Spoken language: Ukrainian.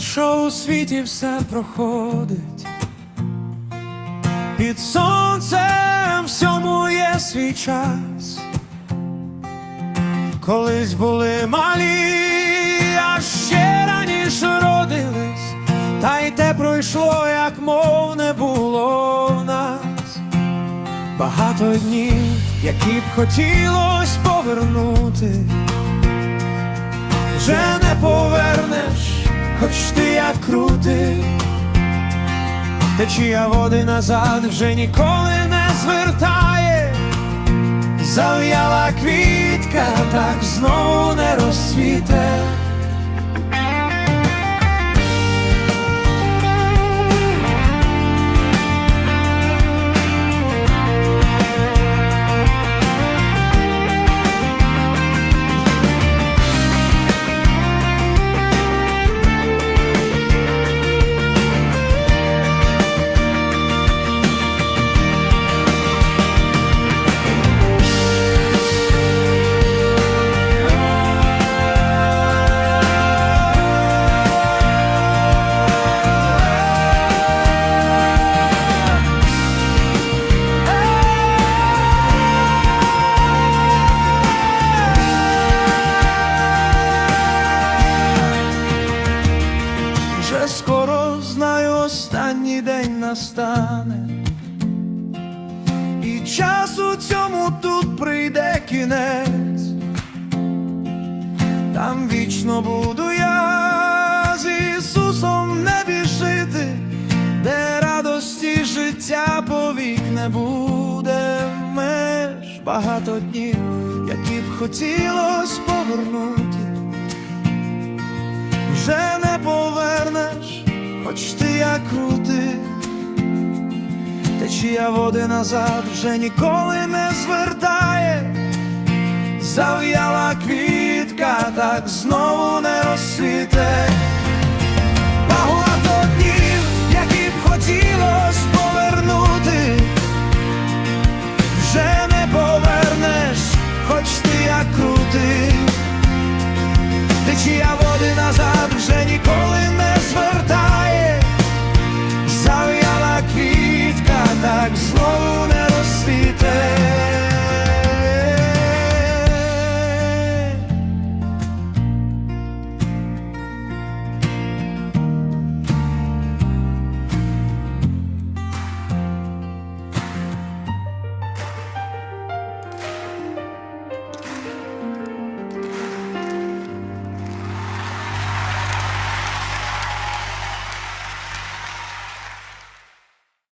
що у світі все проходить, під сонцем всьому є свій час. Колись були малі, а ще раніше родились, та й те пройшло, як мов не було в нас. Багато днів, які б хотілось повернути, вже не повернеш, хоч ти як крутий. Течія води назад вже ніколи не звертає. Зав'яла квітка, так знову не розцвіте. Останній день настане, і часу цьому тут прийде кінець, там вічно буду я з Ісусом в небі жити, де радості життя повік не буде. Меж багато днів, які б хотілось повернути. Вже почти як крути, течія води назад вже ніколи не звертає, зав'яла квітка, так знову не розсвіте. Багато днів, які б хотілося повернути, вже не повернеш, хоч ти як крути, течія води